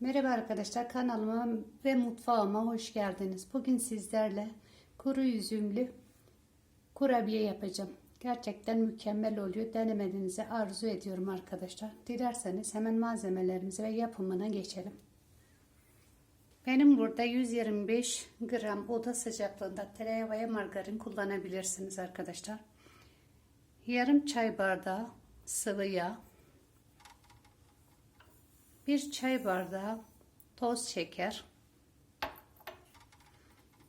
Merhaba arkadaşlar kanalıma ve mutfağıma hoş geldiniz. Bugün sizlerle kuru üzümlü kurabiye yapacağım. Gerçekten mükemmel oluyor. Denemenizi arzu ediyorum arkadaşlar. Dilerseniz hemen malzemelerimize ve yapımına geçelim. Benim burada 125 gram oda sıcaklığında tereyağı veya margarin kullanabilirsiniz arkadaşlar. Yarım çay bardağı sıvı yağ, bir çay bardağı toz şeker,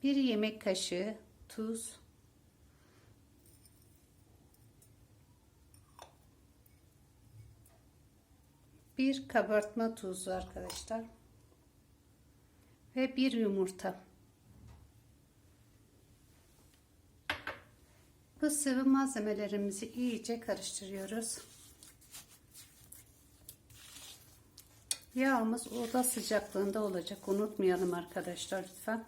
bir yemek kaşığı tuz, bir kabartma tuzu arkadaşlar ve bir yumurta. Bu sıvı malzemelerimizi iyice karıştırıyoruz. Yağımız oda sıcaklığında olacak. Unutmayalım arkadaşlar lütfen.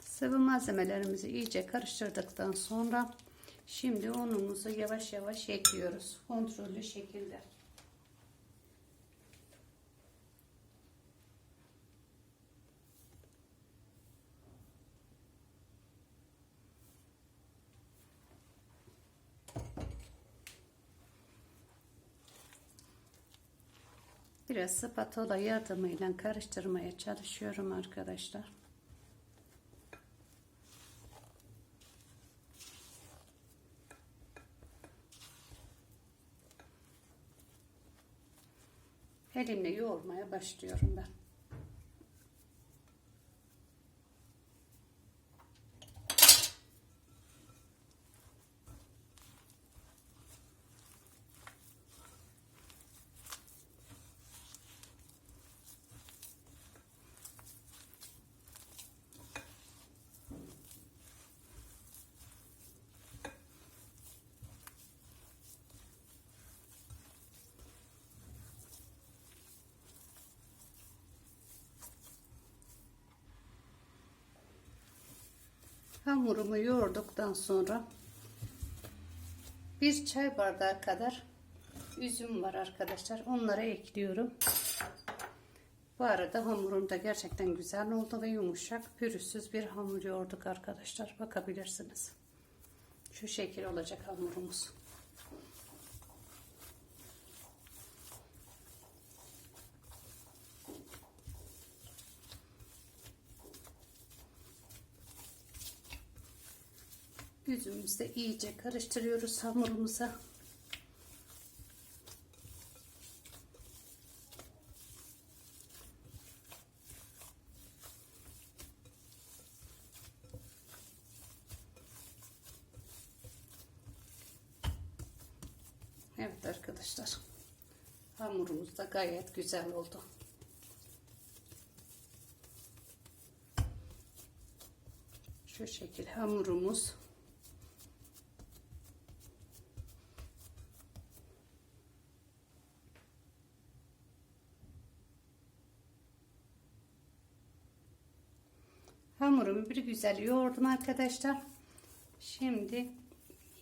Sıvı malzemelerimizi iyice karıştırdıktan sonra şimdi unumuzu yavaş yavaş ekliyoruz. Kontrollü şekilde. Biraz spatula yardımıyla karıştırmaya çalışıyorum arkadaşlar. Elimle yoğurmaya başlıyorum ben. Hamurumu yoğurduktan sonra bir çay bardağı kadar üzüm var arkadaşlar. Onları ekliyorum. Bu arada hamurum da gerçekten güzel oldu ve yumuşak, pürüzsüz bir hamur yoğurduk arkadaşlar. Bakabilirsiniz. Şu şekil olacak hamurumuz. Üzümümüzü de iyice karıştırıyoruz hamurumuza. Evet arkadaşlar. Hamurumuz da gayet güzel oldu. Şu şekil hamurumuz Hamurumu bir güzel yoğurdum arkadaşlar. Şimdi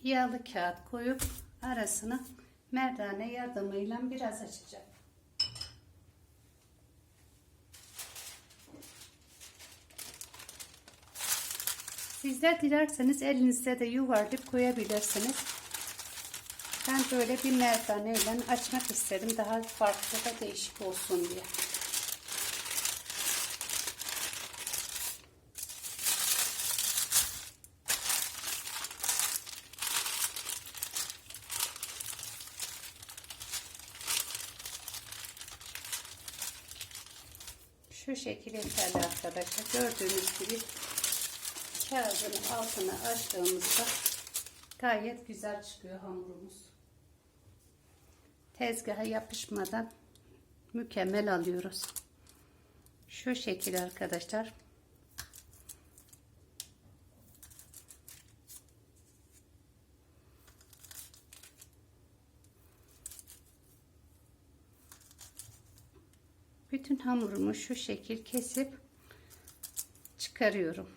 yağlı kağıt koyup arasına merdane yardımıyla biraz açacağım. Sizler dilerseniz elinizde de yuvarlayıp koyabilirsiniz. Ben böyle bir merdane ile açmak istedim. Daha farklı da değişik olsun diye. Şu şekil yeterli arkadaşlar. Gördüğünüz gibi kağıdın altına açtığımızda gayet güzel çıkıyor hamurumuz. Tezgaha yapışmadan mükemmel alıyoruz. Şu şekil arkadaşlar. Bütün hamurumu şu şekil kesip çıkarıyorum.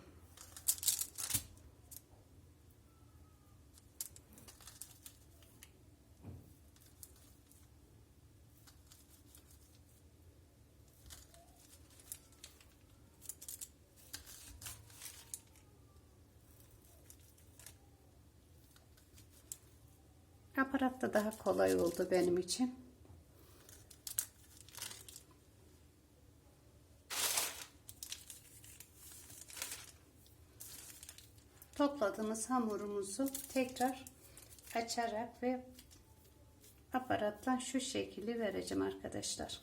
Aparatta daha kolay oldu benim için. Topladığımız hamurumuzu tekrar açarak ve aparatla şu şekli vereceğim arkadaşlar.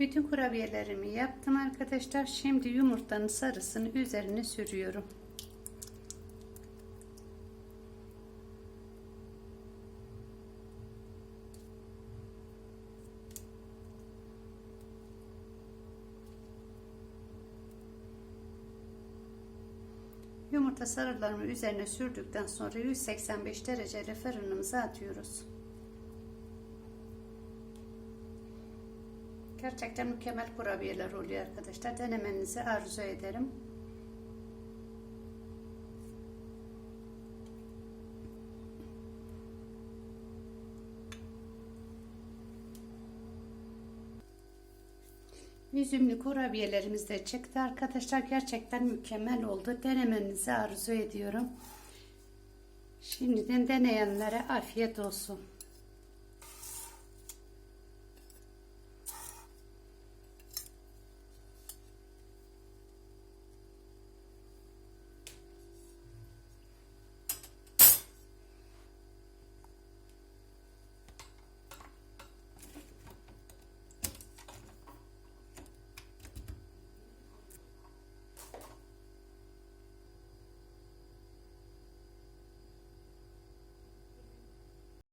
Bütün kurabiyelerimi yaptım arkadaşlar. Şimdi yumurtanın sarısını üzerine sürüyorum. Yumurta sarılarımı üzerine sürdükten sonra 185 dereceli fırınımıza atıyoruz. Gerçekten mükemmel kurabiyeler oluyor arkadaşlar. Denemenizi arzu ederim. Üzümlü kurabiyelerimiz de çıktı arkadaşlar. Gerçekten mükemmel oldu. Denemenizi arzu ediyorum. Şimdiden deneyenlere afiyet olsun.